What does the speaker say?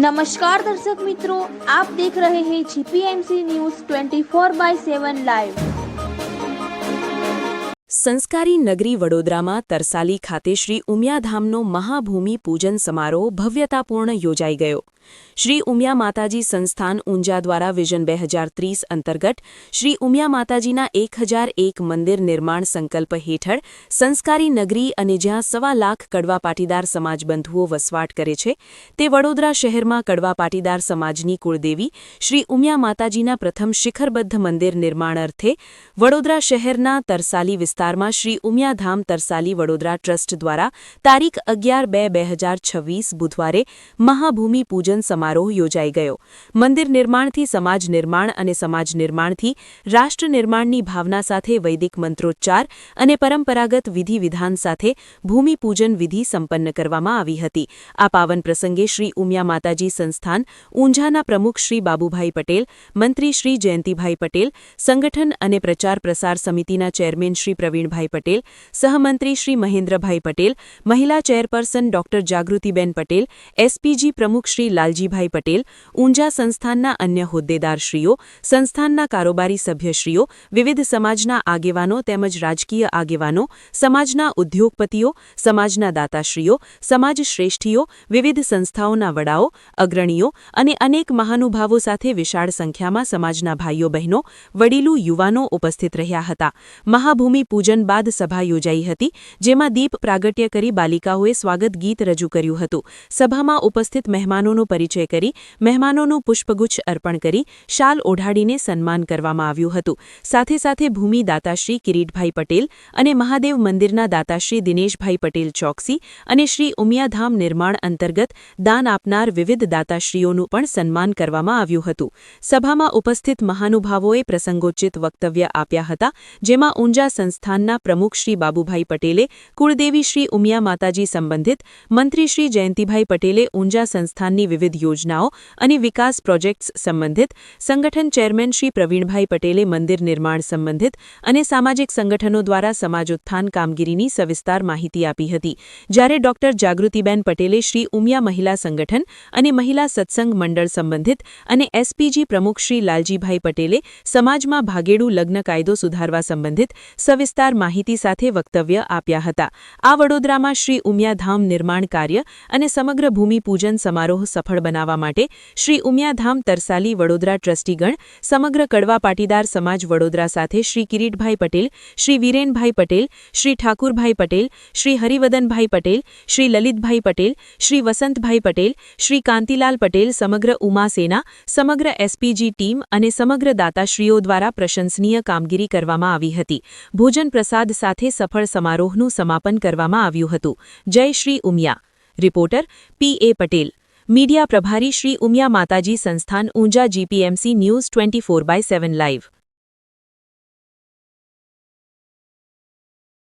નમસ્કાર દર્શક મિત્રો આપ દેખ રહે હૈ G P M C news 24 by seven live સંસ્કારી નગરી વડોદરામાં તરસાલી ખાતે શ્રી ઉમિયાધામનો મહાભૂમિ પૂજન સમારોહ ભવ્યતાપૂર્ણ યોજાઈ ગયો. શ્રી ઉમિયા માતાજી સંસ્થાન ઊંઝા દ્વારા વિઝન બે અંતર્ગત શ્રી ઉમિયા માતાજીના એક મંદિર નિર્માણ સંકલ્પ હેઠળ સંસ્કારી નગરી અને જ્યાં સવા લાખ કડવા પાટીદાર સમાજ બંધુઓ વસવાટ કરે છે, તે વડોદરા શહેરમાં કડવા પાટીદાર સમાજની કુળદેવી શ્રી ઉમિયા માતાજીના પ્રથમ શિખરબદ્ધ મંદિર નિર્માણ અર્થે વડોદરા શહેરના તરસાલી વિસ્તારમાં શ્રી ઉમિયાધામ તરસાલી વડોદરા ટ્રસ્ટ દ્વારા તારીખ અગિયાર બે બે હજાર છવ્વીસ બુધવારે મહાભૂમિ પૂજન સમારોહ યોજાઈ ગયો. મંદિર નિર્માણથી સમાજ નિર્માણ અને સમાજ નિર્માણથી રાષ્ટ્ર નિર્માણની ભાવના સાથે વૈદિક મંત્રોચ્ચાર અને પરંપરાગત વિધિ સાથે ભૂમિપૂજન વિધિ સંપન્ન કરવામાં આવી હતી. આ પાવન પ્રસંગે શ્રી ઉમિયા માતાજી સંસ્થાન, ઊંઝાના પ્રમુખ શ્રી બાબુભાઈ પટેલ, મંત્રી શ્રી જયંતિભાઈ પટેલ, સંગઠન અને પ્રચાર પ્રસાર સમિતિના ચેરમેન શ્રી પ્રવીણભાઈ પટેલ, સહમંત્રી શ્રી મહેન્દ્રભાઈ પટેલ, મહિલા chairperson doctor Jagrutiben Patel, SPG પ્રમુખ શ્રી લાલજીભાઈ પટેલ, ઊંઝા સંસ્થાનના અન્ય હોદ્દેદારશ્રીઓ, સંસ્થાનના કારોબારી સભ્યશ્રીઓ, વિવિધ સમાજના આગેવાનો તેમજ રાજકીય આગેવાનો, સમાજના ઉદ્યોગપતિઓ, સમાજના દાતાશ્રીઓ, સમાજ શ્રેષ્ઠીઓ, વિવિધ સંસ્થાઓના વડાઓ, અગ્રણીઓ અને અનેક મહાનુભાવો સાથે વિશાળ સંખ્યામાં સમાજના ભાઈઓ બહેનો, વડીલું, યુવાનો ઉપસ્થિત રહ્યા હતા. મહાભૂમિ પૂજન બાદ સભા યોજાઈ હતી, જેમાં દીપ પ્રાગટ્ય કરી બાલિકાઓએ સ્વાગત ગીત રજૂ કર્યું હતું. સભામાં ઉપસ્થિત મહેમાનોનો પરિચય કરી, મહેમાનોનું પુષ્પગુચ્છ અર્પણ કરી, શાલ ઓઢાડીને સન્માન કરવામાં આવ્યું હતું. સાથે સાથે ભૂમિ દાતાશ્રી કિરીટભાઈ પટેલ અને મહાદેવ મંદિરના દાતાશ્રી દિનેશભાઈ પટેલ ચોકસી અને શ્રી ઉમિયાધામ નિર્માણ અંતર્ગત દાન આપનાર વિવિધ દાતાશ્રીઓનું પણ સન્માન કરવામાં આવ્યું હતું. સભામાં ઉપસ્થિત મહાનુભાવોએ પ્રસંગોચિત વક્તવ્ય આપ્યા હતા, જેમાં ઊંઝા સંસ્થાનના પ્રમુખ શ્રી બાબુભાઈ પટેલે, કુળદેવી શ્રી ઉમિયા માતાજી સંબંધિત મંત્રી શ્રી જયંતિભાઈ પટેલે ઊંઝા સંસ્થાનની વિવિધ યોજનાઓ અને વિકાસ પ્રોજેક્ટ્સ સંબંધિત સંગઠન ચેરમેન શ્રી પ્રવીણભાઈ પટેલે મંદિર નિર્માણ સંબંધિત અને સામાજિક સંગઠનો દ્વારા સમાજોત્થાન કામગીરીની સવિસ્તાર માહિતી આપી હતી. જ્યારે ડોક્ટર જાગૃતિબેન પટેલે શ્રી ઉમિયા મહિલા સંગઠન અને મહિલા સત્સંગ મંડળ સંબંધિત અને એસપીજી પ્રમુખ શ્રી લાલજીભાઈ પટેલે સમાજમાં ભાગેડુ લગ્ન કાયદો સુધારવા સંબંધિત સવિસ્તાર માહિતી સાથે વક્તવ્ય આપ્યા હતા. આ વડોદરામાં શ્રી ઉમિયાધામ નિર્માણ કાર્ય અને સમગ્ર ભૂમિપૂજન સમારોહ સફળ બનાવવા માટે શ્રી ઉમિયાધામ તરસાલી વડોદરા ટ્રસ્ટીગણ, સમગ્ર કડવા પાટીદાર સમાજ વડોદરા સાથે શ્રી કિરીટભાઈ પટેલ, શ્રી વિરેનભાઈ પટેલ, શ્રી ઠાકુરભાઈ પટેલ, શ્રી હરિવદનભાઈ પટેલ, શ્રી લલિતભાઈ પટેલ, શ્રી વસંતભાઈ પટેલ, શ્રી કાંતિલાલ પટેલ સમગ્ર ઉમાસેના સમગ્ર એસપીજી ટીમ અને સમગ્ર દાતાશ્રીઓ દ્વારા પ્રશંસનીય કામગીરી કરવામાં આવી હતી. ભોજન પ્રસાદ સાથે સફળ સમારોહનું સમાપન કરવામાં આવ્યું હતું. જય Shri Umiya. Reporter P A Patel. Media પ્રભારી Shri Umiya Mataji Sansthan Unjha G P M C news twenty four by seven live